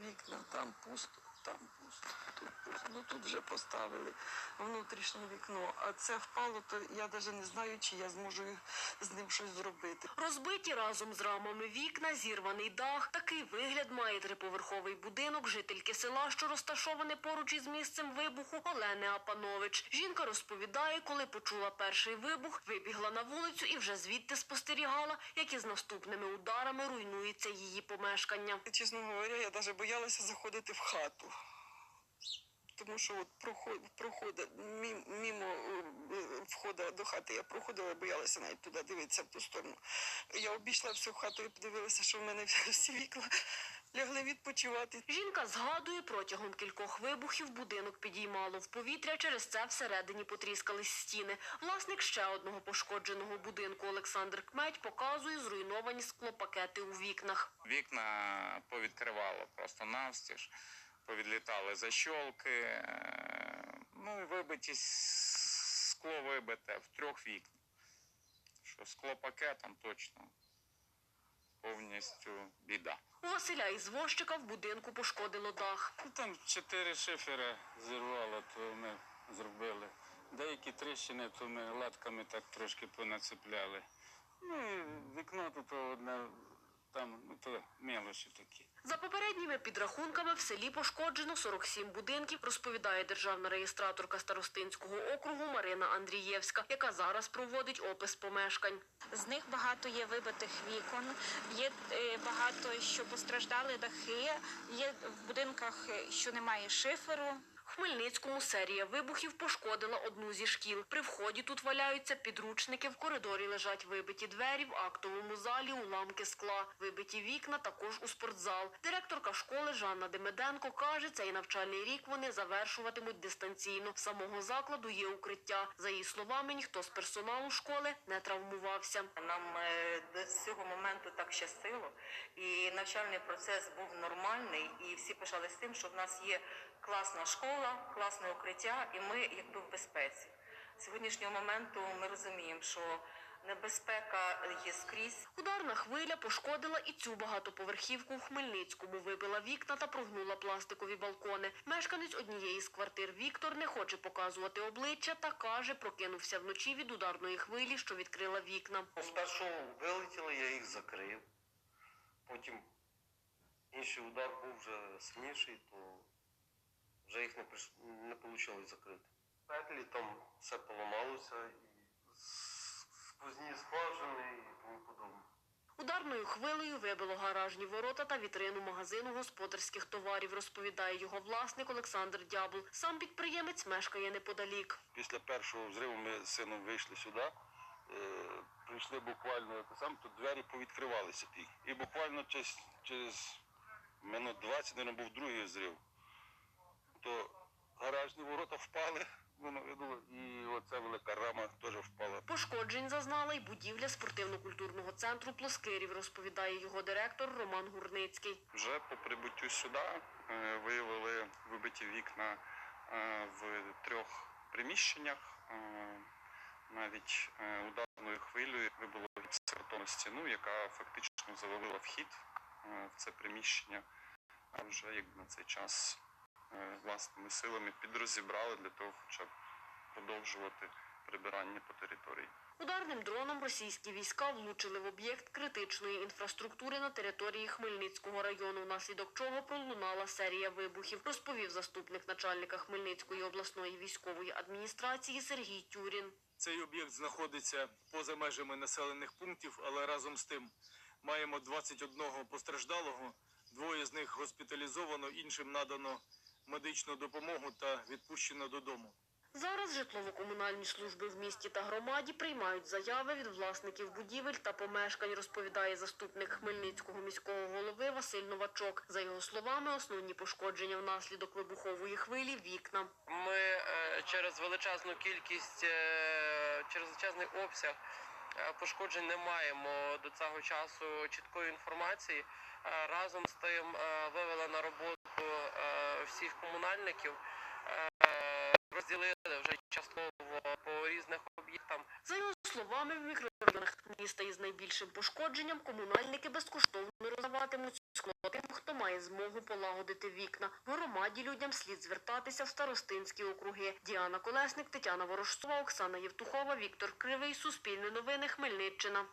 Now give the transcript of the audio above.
Дивіться, там пусто, там пусто, тут пусто. Ну тут вже поставили внутрішнє вікно, а це впало, то я навіть не знаю, чи я зможу з ним щось зробити. Розбиті разом з рамами вікна, зірваний дах. Такий вигляд має триповерховий будинок жительки села, що розташоване поруч із місцем вибуху Олени Апанович. Жінка розповідає, коли почула перший вибух, вибігла на вулицю і вже звідти спостерігала, як із наступними ударами руйнується її помешкання. Чесно говоря, я навіть боялася заходити в хату. Тому що от проход, проходить мі- мімо е, входу до хати, я проходила, боялася навіть туди дивитися в ту сторону. Я обійшла всю хату і подивилася, що в мене всі вікна лягли відпочивати. Жінка згадує, протягом кількох вибухів будинок підіймало в повітря, через це всередині потріскались стіни. Власник ще одного пошкодженого будинку Олександр Кметь показує зруйновані склопакети у вікнах. Вікна повідкривало просто навстіж, повідлітали защолки, е, ну і вибиті скло вибите в трьох вікнах. Що скло пакетом точно повністю біда. У Василя Ізвозчика в будинку пошкодило дах. Ну, Там чотири шифера зірвало, то ми зробили. Деякі тріщини, то ми латками так трошки понацепляли. Ну і вікно тут одне, там, ну то мелочі такі. За попередніми підрахунками в селі пошкоджено 47 будинків, розповідає державна реєстраторка Старостинського округу Марина Андрієвська, яка зараз проводить опис помешкань. З них багато є вибитих вікон, є е, багато що постраждали дахи, є в будинках, е, що немає шиферу. Хмельницькому серія вибухів пошкодила одну зі шкіл. При вході тут валяються підручники, в коридорі лежать вибиті двері, в актовому залі уламки скла, вибиті вікна також у спортзал. Директорка школи Жанна Демиденко каже, цей навчальний рік вони завершуватимуть дистанційно. В самого закладу є укриття. За її словами, ніхто з персоналу школи не травмувався. Нам е, до цього моменту так щастило, і навчальний процес був нормальний, і всі пишали з тим, що в нас є класна школа, класне укриття, і ми якби в безпеці. З сьогоднішнього моменту ми розуміємо, що небезпека є скрізь. Ударна хвиля пошкодила і цю багатоповерхівку в Хмельницькому, вибила вікна та прогнула пластикові балкони. Мешканець однієї з квартир Віктор не хоче показувати обличчя та каже, прокинувся вночі від ударної хвилі, що відкрила вікна. Спершу вилетіли, я їх закрив. Потім інший удар був вже сильніший, то вже їх не, приш... не вийшло закрити. Петлі там все поламалося, і сквозні скважини і тому подобне. Ударною хвилею вибило гаражні ворота та вітрину магазину господарських товарів, розповідає його власник Олександр Дябл. Сам підприємець мешкає неподалік. Після першого взриву ми з сином вийшли сюди. Е, прийшли буквально сам, тут двері повідкривалися. І буквально через, через минут 20, мабуть, був другий взрив. То гаражні ворота впали, і оця велика рама теж впала. Пошкоджень зазнала й будівля спортивно-культурного центру Плоскирів, розповідає його директор Роман Гурницький. Вже по прибуттю сюди е, виявили вибиті вікна е, в трьох приміщеннях. Е, Навіть ударною хвилею вибило гіпсокартонну стіну, яка фактично завалила вхід в це приміщення. А вже як на цей час власними силами підрозібрали для того, хоча б продовжувати прибирання по території. Ударним дроном російські війська влучили в об'єкт критичної інфраструктури на території Хмельницького району, внаслідок чого пролунала серія вибухів, розповів заступник начальника Хмельницької обласної військової адміністрації Сергій Тюрін. Цей об'єкт знаходиться поза межами населених пунктів, але разом з тим маємо 21 постраждалого. Двоє з них госпіталізовано, іншим надано медичну допомогу та відпущено додому. Зараз житлово-комунальні служби в місті та громаді приймають заяви від власників будівель та помешкань, розповідає заступник Хмельницького міського голови Василь Новачок. За його словами, основні пошкодження внаслідок вибухової хвилі вікна. Ми е, через величезну кількість, е, через величезний обсяг пошкоджень не маємо до цього часу чіткої інформації. Е, Разом з тим е, вивели на роботу е, всіх комунальників, е, розділили вже частково по різних об'єктам. За його словами, в мікрорайонах міста із найбільшим пошкодженням комунальники безкоштовно роздаватимуть тим, хто має змогу полагодити вікна. В громаді людям слід звертатися в старостинські округи. Діана Колесник, Тетяна Ворожцова, Оксана Євтухова, Віктор Кривий. Суспільне новини. Хмельниччина.